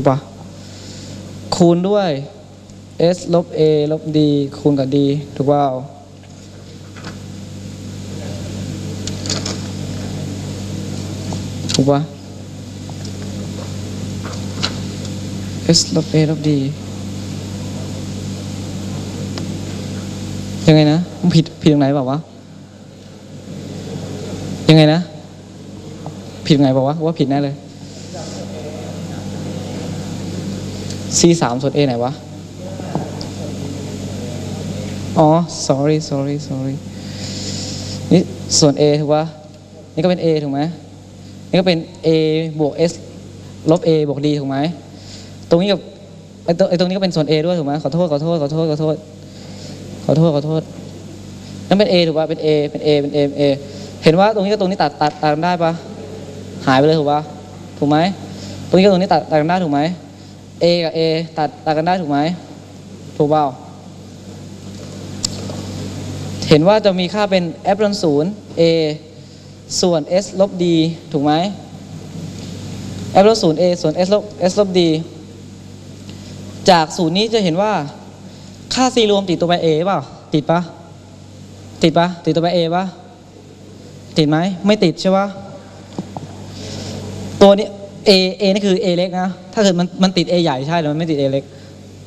ถูกปะคูณด้วย s ลบ a ลบ d คูณกับ d ถูกเปล่าถูกปะ s ลบ a ลบ d ยังไงนะมันผิดผิดตรงไหนเปล่าวะยังไงนะ ผิดตรงไหนเปล่าวะว่าผิดแน่เลย c สามส่วน a ไหนวะ อ๋อ sorry sorry sorry นี่ส่วน a ถูกปะนี่ก็เป็น a ถูกไหมนี่ก็เป็น a บวก s ลบ a บวก d ถูกไหม ตรงนี้กับไอ้ตรงไอ้ตรงนี้ก็เป็นส่วน a ด้วยถูกไหมขอโทษขอโทษขอโทษขอโทษขอโทษขอโทษนั่นเป็น a ถูกป่ะเป็น a เป็น a เป็น a เป็น a เห็นว่าตรงนี้กับตรงนี้ตัดตัดตัดกันได้ปะหายไปเลยถูกป่ะถูกไหมตรงนี้กับตรงนี้ตัดตัดกันได้ถูกไหม a กับ a ตัดตัดกันได้ถูกไหมถูกเปล่าเห็นว่าจะมีค่าเป็น f ลบศูนย์ a ส่วน s ลบ d ถูกไหม f ลบศูนย์ a ส่วน s ลบ s ลบ d จากศูนย์นี้จะเห็นว่าค่า c รวมติดตัวไป a เปล่า ติดปะติดปะติดตัวไป a ปะติดไหม ไม่ติดใช่ปะตัวนี้ a a นี่คือ a เล็กนะ ถ้าเกิดมันมันติด a ใหญ่ใช่หรือมันไม่ติด a เล็ก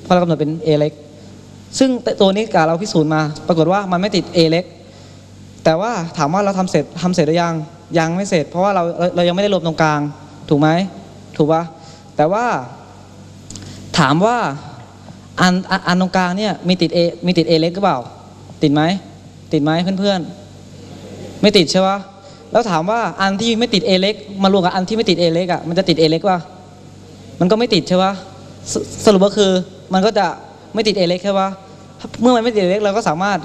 เพราะเรากำหนดเป็น a เล็ก ซึ่งตัวนี้กาเราพิสูจน์มา ปรากฏว่ามันไม่ติด a เล็ก แต่ว่าถามว่าเราทำเสร็จทำเสร็จหรือยัง ยังไม่เสร็จ เพราะว่าเราเรายังไม่ได้รวมตรงกลาง ถูกไหม ถูกปะแต่ว่า ถามว่าอันอันอันตรงกลางเนี่ยมีติด A มีติด A เล็กหรือเปล่า ติดไหม ติดไหมเพื่อนๆ ไม่ติดใช่ปะ แล้วถามว่าอันที่ไม่ติด A เล็กมารวมกับอันที่ไม่ติด A เล็กอะมันจะติด A เล็กป่ะมันก็ไม่ติดใช่ปะสสรุปก็คือมันก็จะไม่ติด A เล็กใช่ปะเมื่อมันไม่ติด A เล็กเราก็สามารถ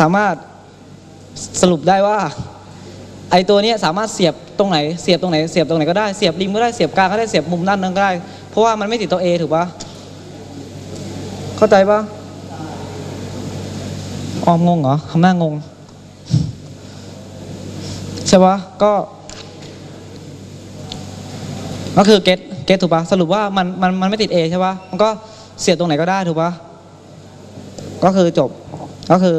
สามารถสรุปได้ว่าไอตัวนี้สามารถเสียบตรงไหนเสียบตรงไหนเสียบตรงไหนก็ได้เสียบริมก็ได้เสียบกลางก็ได้เสียบมุมด้านนั้นก็ได้ เพราะว่ามันไม่ติดตัว A ถูกปะเข้าใจปะออมงงเหรอทำหน้างง ปะก็ ก็คือเกตเกตถูกปะสรุปว่ามันมันมันไม่ติด A ใช่ปะมันก็เสียบตรงไหนก็ได้ถูกปะก็คือจบ ก็คือ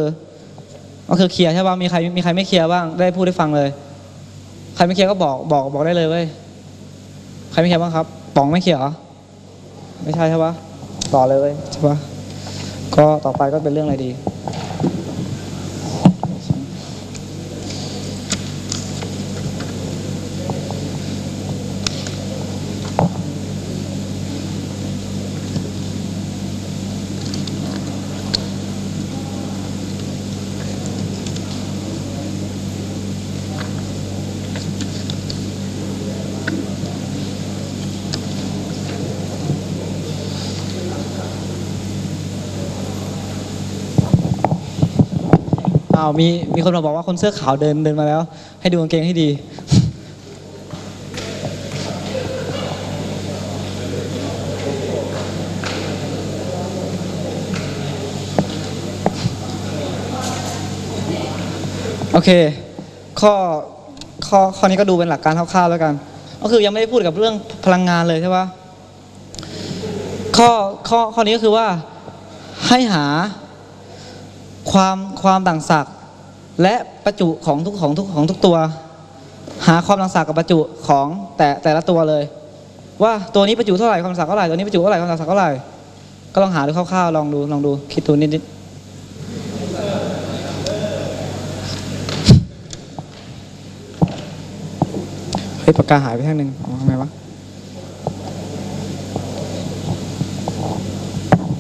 ก็คือเคลียร์ใช่ป่ะมีใครมีใครไม่เคลียร์บ้าง ได้พูดได้ฟังเลย ใครไม่เคลียร์ก็บอกบอกบอกได้เลยเว้ย ใครไม่เคลียร์บ้างครับป๋องไม่เคลียร์เหรอ ไม่ใช่ใช่ป่ะต่อเลยเว้ยใช่ป่ะก็ต่อไปก็เป็นเรื่องอะไรดี อ้าวมีมีคนมาบอกว่าคนเสื้อขาวเดินเดินมาแล้ว ให้ดูกางเกงให้ดี โอเค ข้อข้อข้อนี้ก็ดูเป็นหลักการคร่าวๆแล้วกัน ก็คือยังไม่ได้พูดกับเรื่องพลังงานเลยใช่ปะข้อข้อข้อนี้ก็คือว่าให้หา ความความต่างศักย์และประจุของทุกของทุกของทุกตัว หาความต่างศักย์กับประจุของแต่แต่ละตัวเลย ว่าตัวนี้ประจุเท่าไหร่ความต่างศักย์เท่าไหร่ตัวนี้ประจุเท่าไหร่ความต่างศักย์เท่าไหร่ก็ลองหาดูคร่าวๆลองดูลองดูคิดดูนิดๆเฮ้ยปากกาหายไปแท่งหนึ่งทำไมวะ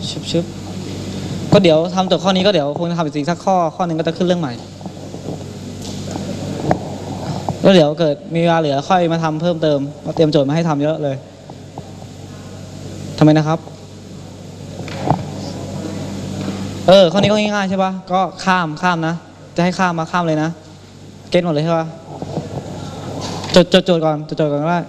ชึบชึบ ก็เดี๋ยวทำจบข้อนี้ก็เดี๋ยวคงจะทำอีกสักข้อข้อหนึ่งก็จะขึ้นเรื่องใหม่แล้วเดี๋ยวเกิดมีเวลาเหลือค่อยมาทำเพิ่มเติมมาเตรียมโจทย์มาให้ทำเยอะเลยทำไมนะครับ เออข้อนี้ก็ง่ายๆใช่ปะก็ข้ามข้ามนะ จะให้ข้ามมาข้ามเลยนะ เก็ตหมดเลยใช่ปะจดจดโจทย์ก่อนจดโจทย์ก่อนก็ได้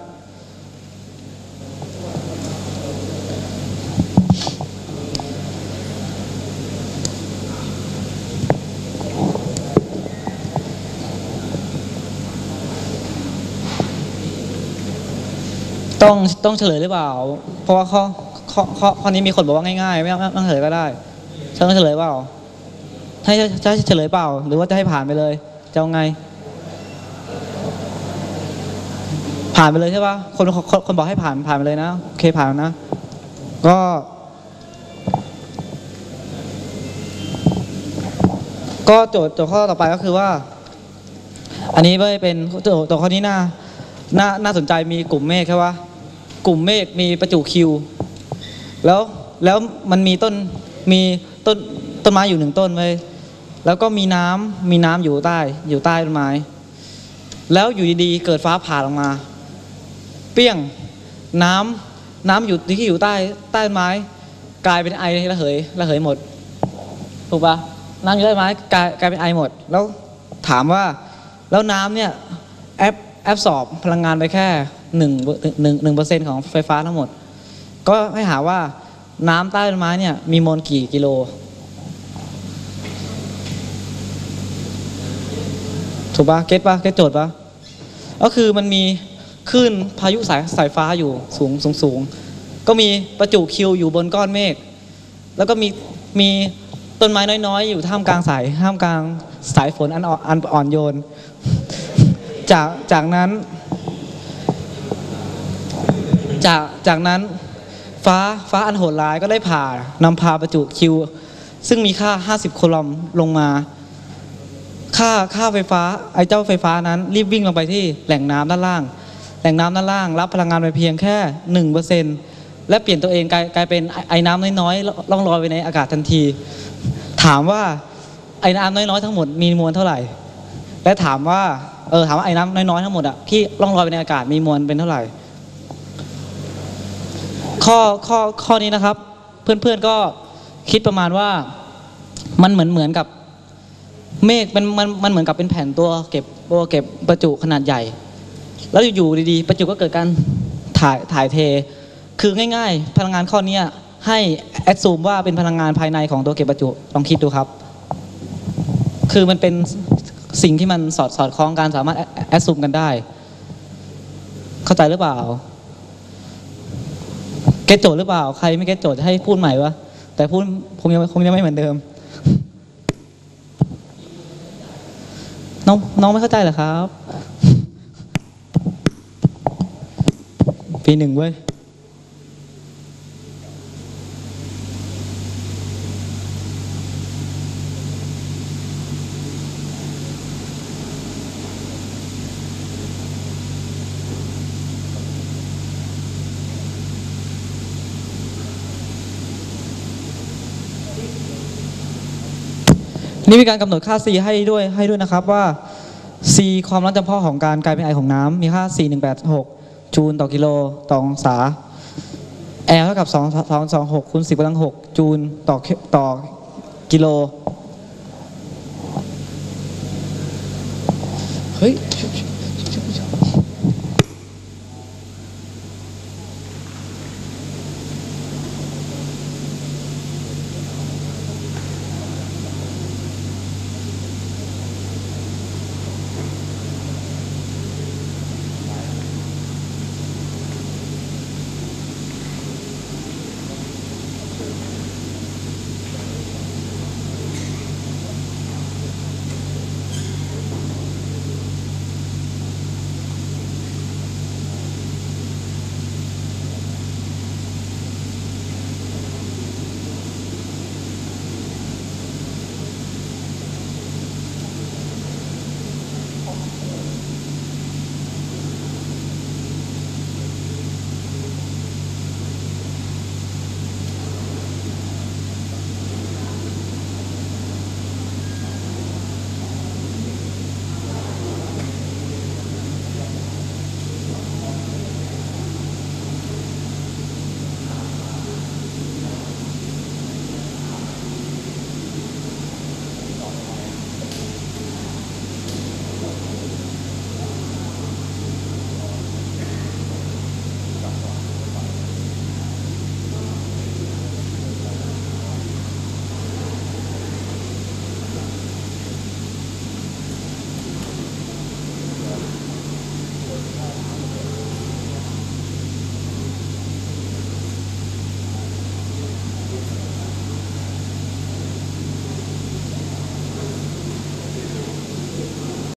ต้องต้องเฉลยหรือเปล่า เพราะว่าข้อข้อข้อข้อนี้มีคนบอกว่าง่ายๆ ไม่ต้องไม่ต้องเฉลยก็ได้จะต้องเฉลยเปล่าให้จะจะให้เฉลยเปล่า หรือว่าจะให้ผ่านไปเลยจะเอาไง ผ่านไปเลยใช่ปะคนคนคนบอกให้ผ่านผ่านไปเลยนะโอเคผ่านนะ ก็ก็โจทย์โจทย์ข้อต่อไปก็คือว่า อันนี้ไม่เป็นโจทย์โจทย์ข้อนี้น่าน่าน่าสนใจมีกลุ่มเมฆใช่ปะ กลุ่มเมฆมีประจุคิว แล้วแล้วมันมีต้นมีต้นต้นไม้อยู่หนึ่งต้นไว้ยแล้วก็มีน้ำมีน้ำอยู่ใต้อยู่ใต้ต้นไม้ แล้วอยู่ดีๆเกิดฟ้าผ่าลงมา เปี้ยงน้ำน้ำอยู่ที่อยู่ใต้ใต้ต้นไม้ กลายเป็นไอระเหยระเหยหมดถูกปะน้ำอยู่ใต้ไม้กลายกลายเป็นไอหมด แล้วถามว่าแล้วน้ำเนี่ยแอปแอปสอบพลังงานไปแค่ หนึ่งหนึ่งหนึ่งเปอร์เซ็นต์ของไฟฟ้าทั้งหมด ก็ให้หาว่าน้ำใต้ต้นไม้เนี่ยมีมวลกี่กิโล ถูกปะเก็ตปะเก็ตโจทย์ปะก็คือมันมีคลื่นพายุสายสายฟ้าอยู่สูงสูงสูงก็มีประจุคิวอยู่บนก้อนเมฆแล้วก็มีมีต้นไม้น้อยๆ อยู่ท่ามกลางสายท่ามกลางสายฝนอันอ่อนอันอ่อนโยน จากจากนั้น จากจากนั้นฟ้าฟ้าอันโหดร้ายก็ได้ผ่านำพาประจุคิว ซึ่งมีค่า 50 โคลอมลงมา ค่าค่าไฟฟ้าไอ้เจ้าไฟฟ้านั้นรีบวิ่งลงไปที่แหล่งน้ำด้านล่าง แหล่งน้ำด้านล่าง รับพลังงานไปเพียงแค่หนึ่งเปอร์เซ็นและเปลี่ยนตัวเองกลายกลายเป็นไอไอ้น้ำน้อยๆล่องลอยไปในอากาศทันที ถามว่าไอ้น้ำน้อยๆทั้งหมดมีมวลเท่าไหร่ และถามว่าเออถามว่าไอ้น้ำน้อยๆทั้งหมดอะที่ล่องลอยไปในอากาศมีมวลเป็นเท่าไหร่ ข้อข้อข้อนี้นะครับ เพื่อนๆก็คิดประมาณว่ามันเหมือนเหมือนกับเมฆมันมันมันเหมือนกับเป็นแผ่นตัวเก็บตัวเก็บประจุขนาดใหญ่ แล้วอยู่ๆดีๆประจุก็เกิดการถ่ายถ่ายเท คือง่ายๆ พลังงานข้อนี้ให้แอดซูมว่าเป็นพลังงานภายในของตัวเก็บประจุลองคิดดูครับ คือมันเป็นสิ่งที่มันสอดสอดคล้องกันสามารถแอดซูมกันได้ เข้าใจหรือเปล่า แก็ตโจทย์หรือเปล่า ใครไม่แกโจทย์จะให้พูดใหม่วะ แต่พูดคงยังคงยังไม่เหมือนเดิม น้องน้องไม่เข้าใจเหรอครับ ปีหนึ่งเว้ย นี่มีการกำหนดค่า C ให้ด้วยให้ด้วยนะครับว่า C ความร้อนจำเพาะของการกลายเป็นไอของน้ำมีค่า 4 1 8 6 จูลต่อกิโลต่อองศา L เท่ากับ2 2 2 6คูณ10กำลัง6จูลต่อต่อกิโลเฮ้ย